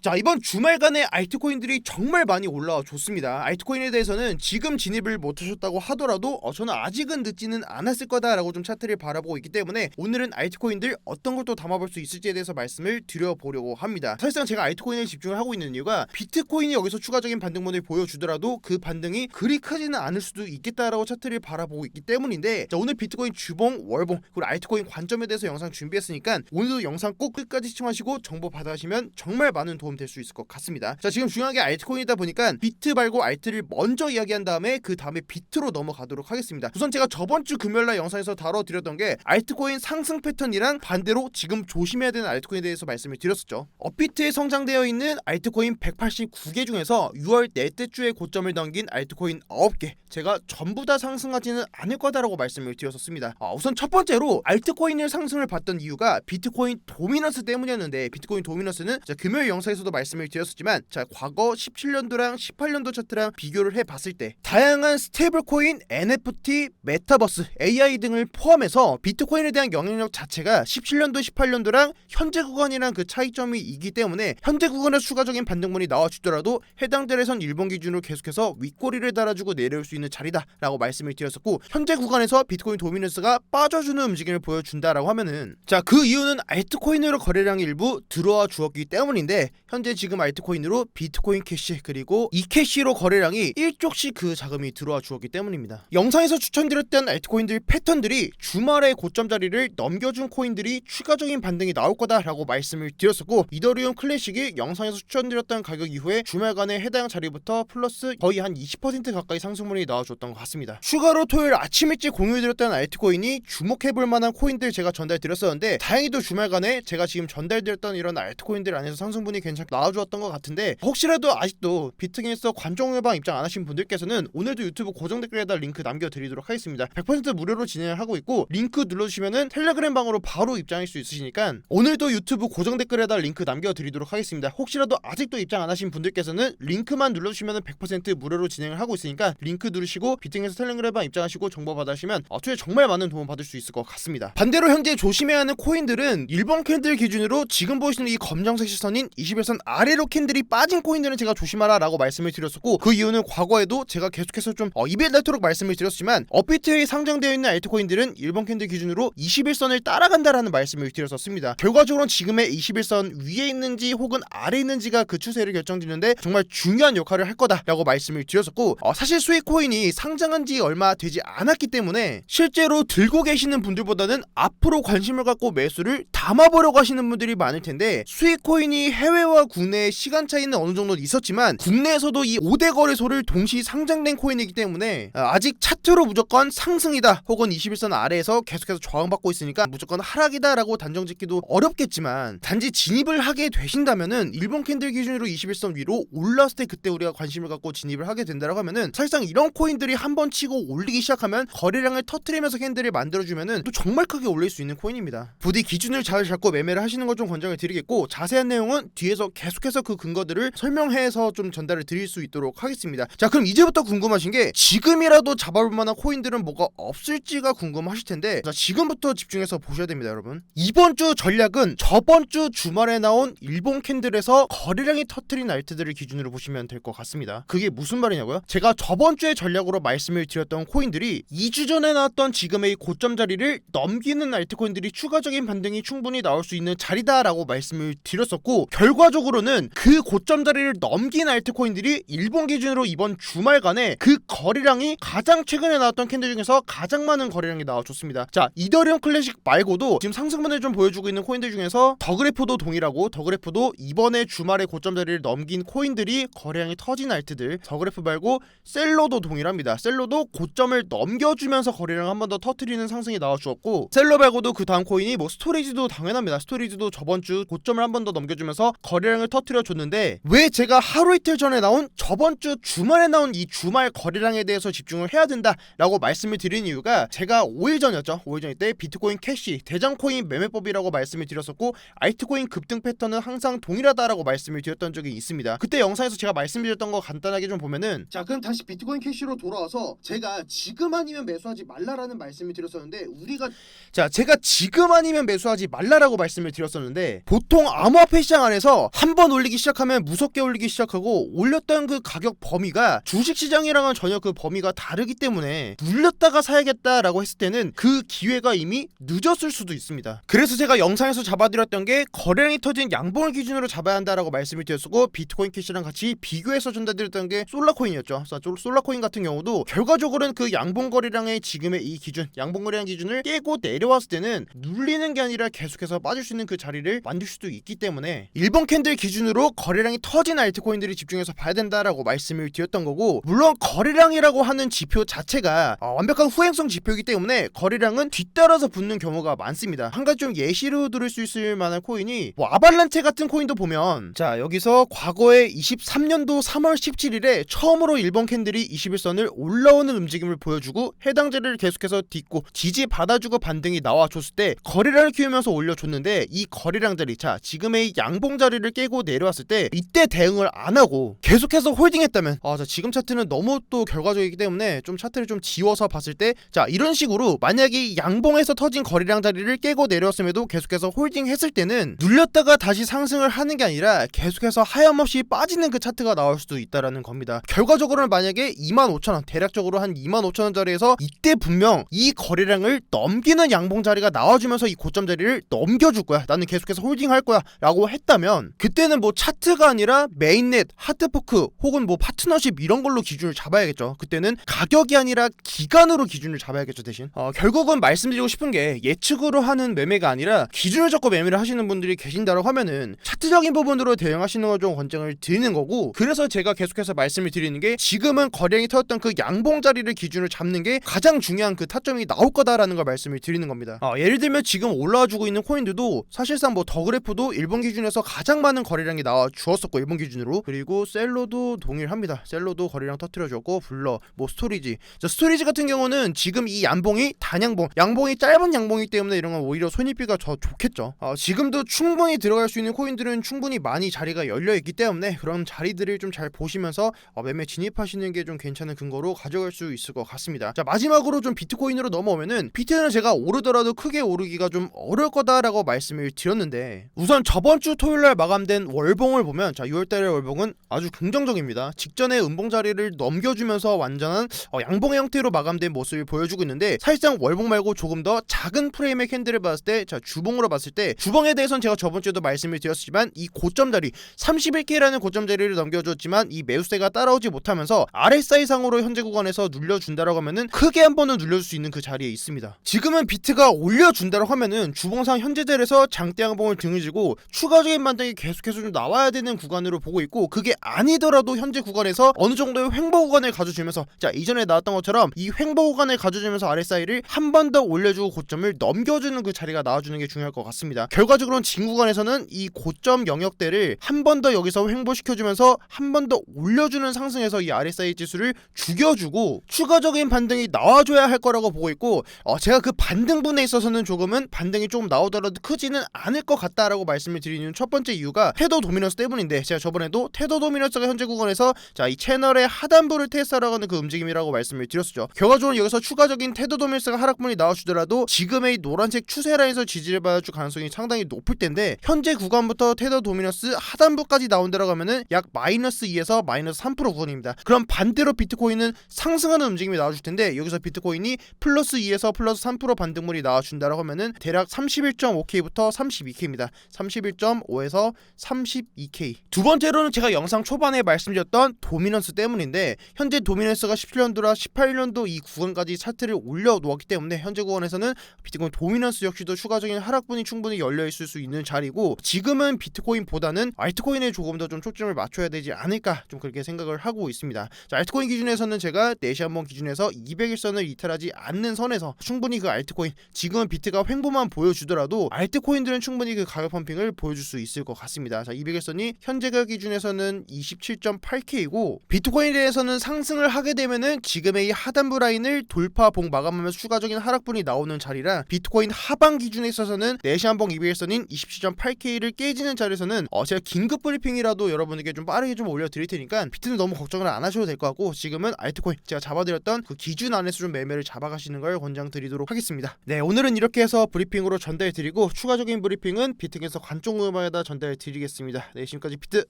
자 이번 주말간에 알트코인들이 정말 많이 올라와 좋습니다. 알트코인에 대해서는 지금 진입을 못하셨다고 하더라도 어, 저는 아직은 늦지는 않았을 거다라고 좀 차트를 바라보고 있기 때문에 오늘은 알트코인들 어떤 것도 담아볼 수 있을지에 대해서 말씀을 드려보려고 합니다. 사실상 제가 알트코인에 집중을 하고 있는 이유가 비트코인이 여기서 추가적인 반등문을 보여주더라도 그 반등이 그리 크지는 않을 수도 있겠다라고 차트를 바라보고 있기 때문인데 자, 오늘 비트코인 주봉, 월봉 그리고 알트코인 관점에 대해서 영상 준비했으니까 오늘도 영상 꼭 끝까지 시청하시고 정보 받아가시면 정말 많은 도움 될 수 있을 것 같습니다. 자 지금 중요한 게 알트코인이다 보니까 비트 말고 알트를 먼저 이야기한 다음에 그 다음에 비트로 넘어가도록 하겠습니다. 우선 제가 저번 주 금요일 날 영상에서 다뤄드렸던 게 알트코인 상승 패턴이랑 반대로 지금 조심해야 되는 알트코인에 대해서 말씀을 드렸었죠. 업비트에 성장되어 있는 알트코인 189개 중에서 6월 넷째 주에 고점을 넘긴 알트코인 9개 제가 전부 다 상승하지는 않을 거다라고 말씀을 드렸었습니다. 아, 우선 첫 번째로 알트코인을 상승을 봤던 이유가 비트코인 도미넌스 때문이었는데 비트코인 도미넌스는 자, 금요일 영상에서 도 말씀을 드렸었지만 자 과거 17년도랑 18년도 차트랑 비교를 해봤을 때 다양한 스테이블 코인, NFT, 메타버스, AI 등을 포함해서 비트코인에 대한 영향력 자체가 17년도, 18년도랑 현재 구간이랑 그 차이점이 있기 때문에 현재 구간에 추가적인 반등문이 나와주더라도 해당 자리에선 일본 기준으로 계속해서 윗꼬리를 달아주고 내려올 수 있는 자리다라고 말씀을 드렸었고 현재 구간에서 비트코인 도미넌스가 빠져주는 움직임을 보여준다라고 하면은 자 그 이유는 알트코인으로 거래량이 일부 들어와 주었기 때문인데 현재 지금 알트코인으로 비트코인 캐시 그리고 이 캐시로 거래량이 1쪽씩 그 자금이 들어와 주었기 때문입니다. 영상에서 추천드렸던 알트코인들 패턴들이 주말에 고점 자리를 넘겨준 코인들이 추가적인 반등이 나올 거다라고 말씀을 드렸었고 이더리움 클래식이 영상에서 추천드렸던 가격 이후에 주말간에 해당 자리부터 플러스 거의 한 20% 가까이 상승분이 나와줬던 것 같습니다. 추가로 토요일 아침 일찍 공유드렸던 알트코인이 주목해볼 만한 코인들 제가 전달드렸었는데 다행히도 주말간에 제가 지금 전달드렸던 이런 알트코인들 안에서 상승분이 괜찮 게 나와주었던 것 같은데 혹시라도 아직도 비트게임에서 관종 회방 입장 안 하신 분들께서는 오늘도 유튜브 고정 댓글에다 링크 남겨드리도록 하겠습니다. 100% 무료로 진행을 하고 있고 링크 눌러주시면은 텔레그램 방으로 바로 입장할 수 있으시니까 오늘도 유튜브 고정 댓글에다 링크 남겨드리도록 하겠습니다. 혹시라도 아직도 입장 안 하신 분들께서는 링크만 눌러주시면은 100% 무료로 진행을 하고 있으니까 링크 누르시고 비트게임에서 텔레그램 방 입장하시고 정보 받으시면 어차피 정말 많은 도움 받을 수 있을 것 같습니다. 반대로 현재 조심해야 하는 코인들은 일본 캔들 기준으로 지금 보시는 이 검정색 시선인 21선 아래로 캔들이 빠진 코인들은 제가 조심하라라고 말씀을 드렸었고 그 이유는 과거에도 제가 계속해서 좀 어, 입에 닳도록 말씀을 드렸지만 업비트에 상장되어 있는 알트코인들은 일본 캔들 기준으로 21선을 따라간다라는 말씀을 드렸었습니다. 결과적으로는 지금의 21선 위에 있는지 혹은 아래에 있는지가 그 추세를 결정짓는데 정말 중요한 역할을 할 거다라고 말씀을 드렸었고 어, 사실 수익 코인이 상장한 지 얼마 되지 않았기 때문에 실제로 들고 계시는 분들보다는 앞으로 관심을 갖고 매수를 담아보려고 하시는 분들이 많을 텐데 수익 코인이 해외와 국내의 시간 차이는 어느 정도 있었지만 국내에서도 이 5대 거래소를 동시 상장된 코인이기 때문에 아, 아직 차트로 무조건 상승이다 혹은 21선 아래에서 계속해서 저항받고 있으니까 무조건 하락이다라고 단정짓기도 어렵겠지만 단지 진입을 하게 되신다면은 일본 캔들 기준으로 21선 위로 올랐을 때 그때 우리가 관심을 갖고 진입을 하게 된다라고 하면은 사실상 이런 코인들이 한 번 치고 올리기 시작하면 거래량을 터트리면서 캔들을 만들어주면은 또 정말 크게 올릴 수 있는 코인입니다. 부디 기준을 잘 잡고 매매를 하시는 걸 좀 권장을 드리겠고 자세한 내용은 뒤에서 계속해서 그 근거들을 설명해서 좀 전달을 드릴 수 있도록 하겠습니다. 자 그럼 이제부터 궁금하신 게 지금이라도 잡아볼 만한 코인들은 뭐가 없을지가 궁금하실 텐데 자 지금부터 집중해서 보셔야 됩니다 여러분. 이번 주 전략은 저번 주 주말에 나온 일본 캔들에서 거래량이 터트린 알트들을 기준으로 보시면 될 것 같습니다. 그게 무슨 말이냐고요? 제가 저번 주에 전략으로 말씀을 드렸던 코인들이 2주 전에 나왔던 지금의 고점 자리를 넘기는 알트코인들이 추가적인 반등이 충분히 나올 수 있는 자리다라고 말씀을 드렸었고 결과적으로 는 그 고점 자리를 넘긴 알트코인들이 일본 기준으로 이번 주말간에 그 거래량이 가장 최근에 나왔던 캔들 중에서 가장 많은 거래량이 나와줬습니다. 자 이더리움 클래식 말고도 지금 상승분을 좀 보여주고 있는 코인들 중에서 더그래프도 동일하고 더그래프도 이번에 주말에 고점 자리를 넘긴 코인들이 거래량이 터진 알트들 더그래프 말고 셀로도 동일합니다. 셀로도 고점을 넘겨주면서 거래량 한 번 더 터트리는 상승이 나와주었고 셀로 말고도 그 다음 코인이 뭐 스토리지도 당연합니다. 스토리지도 저번 주 고점을 한 번 더 넘겨주면서 거래 량을 터트려 줬는데 왜 제가 하루 이틀 전에 나온 저번 주 주말에 나온 이 주말 거래량에 대해서 집중을 해야 된다라고 말씀을 드린 이유가 제가 5일 전이었죠. 5일 전때 비트코인 캐시 대장 코인 매매법이라고 말씀을 드렸었고 알트코인 급등 패턴은 항상 동일하다라고 말씀을 드렸던 적이 있습니다. 그때 영상에서 제가 말씀드렸던 거 간단하게 좀 보면은 자 그럼 다시 비트코인 캐시로 돌아와서 제가 지금 아니면 매수하지 말라라는 말씀을 드렸었는데 우리가 자 제가 지금 아니면 매수하지 말라라고 말씀을 드렸었는데 보통 암호화폐 시장 안에서 한 번 올리기 시작하면 무섭게 올리기 시작하고 올렸던 그 가격 범위가 주식시장이랑은 전혀 그 범위가 다르기 때문에 눌렸다가 사야겠다라고 했을 때는 그 기회가 이미 늦었을 수도 있습니다. 그래서 제가 영상에서 잡아드렸던 게 거래량이 터진 양봉을 기준으로 잡아야 한다라고 말씀을 드렸고 비트코인 캐시랑 같이 비교해서 전달드렸던 게 솔라코인이었죠. 솔라코인 같은 경우도 결과적으로는 그 양봉 거래량의 지금의 이 기준, 양봉 거래량 기준을 깨고 내려왔을 때는 눌리는 게 아니라 계속해서 빠질 수 있는 그 자리를 만들 수도 있기 때문에 일본 캔들 기준으로 거래량이 터진 알트코인들이 집중해서 봐야 된다라고 말씀을 드렸던 거고 물론 거래량이라고 하는 지표 자체가 어, 완벽한 후행성 지표이기 때문에 거래량은 뒤따라서 붙는 경우가 많습니다. 한 가지 좀 예시로 들을 수 있을 만한 코인이 뭐 아발란체 같은 코인도 보면 자 여기서 과거에 23년도 3월 17일에 처음으로 일본 캔들이 21선을 올라오는 움직임을 보여주고 해당 자리를 계속해서 딛고 지지 받아주고 반등이 나와줬을 때 거래량을 키우면서 올려줬는데 이 거래량 자리 자 지금의 이 양봉 자리를 깨고 내려왔을 때 이때 대응을 안 하고 계속해서 홀딩했다면 아 자 지금 차트는 너무 또 결과적이기 때문에 좀 차트를 좀 지워서 봤을 때 자 이런 식으로 만약에 이 양봉에서 터진 거래량 자리를 깨고 내려왔음에도 계속해서 홀딩했을 때는 눌렸다가 다시 상승을 하는 게 아니라 계속해서 하염없이 빠지는 그 차트가 나올 수도 있다라는 겁니다. 결과적으로는 만약에 25,000원 대략적으로 한 25,000원 자리에서 이때 분명 이 거래량을 넘기는 양봉 자리가 나와주면서 이 고점 자리를 넘겨줄 거야. 나는 계속해서 홀딩할 거야라고 했다면 그때는 뭐 차트가 아니라 메인넷, 하트포크 혹은 뭐 파트너십 이런 걸로 기준을 잡아야겠죠. 그때는 가격이 아니라 기간으로 기준을 잡아야겠죠 대신. 어, 결국은 말씀드리고 싶은 게 예측으로 하는 매매가 아니라 기준을 잡고 매매를 하시는 분들이 계신다고 하면은 차트적인 부분으로 대응하시는 걸 좀 권장을 드리는 거고 그래서 제가 계속해서 말씀을 드리는 게 지금은 거래량이 터졌던 그 양봉 자리를 기준을 잡는 게 가장 중요한 그 타점이 나올 거다라는 걸 말씀을 드리는 겁니다. 어, 예를 들면 지금 올라와주고 있는 코인들도 사실상 뭐 더 그래프도 일본 기준에서 가장 많은 거래량이 나와 주었었고 일본 기준으로 그리고 셀로도 동일합니다. 셀로도 거래량 터트려줬고 블러 뭐 스토리지 자, 스토리지 같은 경우는 지금 이 양봉이 단양봉 양봉이 짧은 양봉이기 때문에 이런 건 오히려 손익비가 더 좋겠죠. 어, 지금도 충분히 들어갈 수 있는 코인들은 충분히 많이 자리가 열려 있기 때문에 그런 자리들을 좀 잘 보시면서 어, 매매 진입하시는 게 좀 괜찮은 근거로 가져갈 수 있을 것 같습니다. 자 마지막으로 좀 비트코인으로 넘어오면은 비트는 제가 오르더라도 크게 오르기가 좀 어려울 거다라고 말씀을 드렸는데 우선 저번 주 토요일 날 마감 된 월봉을 보면 자 6월달의 월봉은 아주 긍정적입니다. 직전에 음봉 자리를 넘겨주면서 완전한 어, 양봉의 형태로 마감된 모습을 보여주고 있는데 사실상 월봉 말고 조금 더 작은 프레임의 캔들을 봤을 때 자 주봉으로 봤을 때 주봉에 대해서는 제가 저번 주에도 말씀을 드렸지만 이 고점 자리 31K라는 고점 자리를 넘겨줬지만 이 매수세가 따라오지 못하면서 RSI 상으로 현재 구간에서 눌려준다라고 하면은 크게 한 번은 눌려줄 수 있는 그 자리에 있습니다. 지금은 비트가 올려준다라고 하면은 주봉상 현재 자리에서 장대 양봉을 등을 지고 추가적인 반등이 계속해서 좀 나와야 되는 구간으로 보고 있고 그게 아니더라도 현재 구간에서 어느 정도의 횡보 구간을 가져주면서 자 이전에 나왔던 것처럼 이 횡보 구간을 가져주면서 RSI를 한 번 더 올려주고 고점을 넘겨주는 그 자리가 나와주는 게 중요할 것 같습니다. 결과적으로는 진 구간에서는 이 고점 영역대를 한 번 더 여기서 횡보시켜주면서 한 번 더 올려주는 상승에서 이 RSI 지수를 죽여주고 추가적인 반등이 나와줘야 할 거라고 보고 있고 어, 제가 그 반등분에 있어서는 조금은 반등이 조금 나오더라도 크지는 않을 것 같다라고 말씀을 드리는 첫 번째 이유 가 테더 도미넌스 때문인데 제가 저번에도 테더 도미넌스가 현재 구간에서 자 이 채널의 하단부를 테스트하러 가는 그 움직임이라고 말씀을 드렸었죠. 결과적으로 여기서 추가적인 테더 도미넌스가 하락분이 나와주더라도 지금의 이 노란색 추세 라인에서 지지를 받아줄 가능성이 상당히 높을 텐데 현재 구간부터 테더 도미넌스 하단부까지 나온다라고 하면은 약 마이너스 2에서 마이너스 3% 구간입니다. 그럼 반대로 비트코인은 상승하는 움직임이 나와줄 텐데 여기서 비트코인이 플러스 2에서 플러스 3% 반등물이 나와준다라고 하면은 대략 31.5K부터 32K입니다. 31.5에서 32K. 두 번째로는 제가 영상 초반에 말씀드렸던 도미넌스 때문인데 현재 도미넌스가 17년도라 18년도 이 구간까지 차트를 올려 놓았기 때문에 현재 구간에서는 비트코인 도미넌스 역시도 추가적인 하락분이 충분히 열려 있을 수 있는 자리고 지금은 비트코인보다는 알트코인에 조금 더 좀 초점을 맞춰야 되지 않을까 좀 그렇게 생각을 하고 있습니다. 자, 알트코인 기준에서는 제가 4시 한번 기준에서 200일선을 이탈하지 않는 선에서 충분히 그 알트코인 지금은 비트가 횡보만 보여주더라도 알트코인들은 충분히 그 가격 펌핑을 보여줄 수 있을 것 같습니다. 자, 200일선이 현재 가격 기준에서는 27.8K이고 비트코인에 대해서는 상승을 하게 되면은 지금의 이 하단부 라인을 돌파 봉 마감하면서 추가적인 하락분이 나오는 자리라 비트코인 하방 기준에 있어서는 4시 한봉 200일선인 27.8K를 깨지는 자리에서는 어 제가 긴급 브리핑이라도 여러분에게 좀 빠르게 좀 올려드릴 테니까 비트는 너무 걱정을 안 하셔도 될 것 같고 지금은 알트코인 제가 잡아드렸던 그 기준 안에서 좀 매매를 잡아가시는 걸 권장드리도록 하겠습니다. 네 오늘은 이렇게 해서 브리핑으로 전달드리고 추가적인 브리핑은 비트에서 관쪽 음악에다 전달드릴게요. 드리겠습니다. 네 지금까지 비트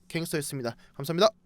갱스터였습니다. 감사합니다.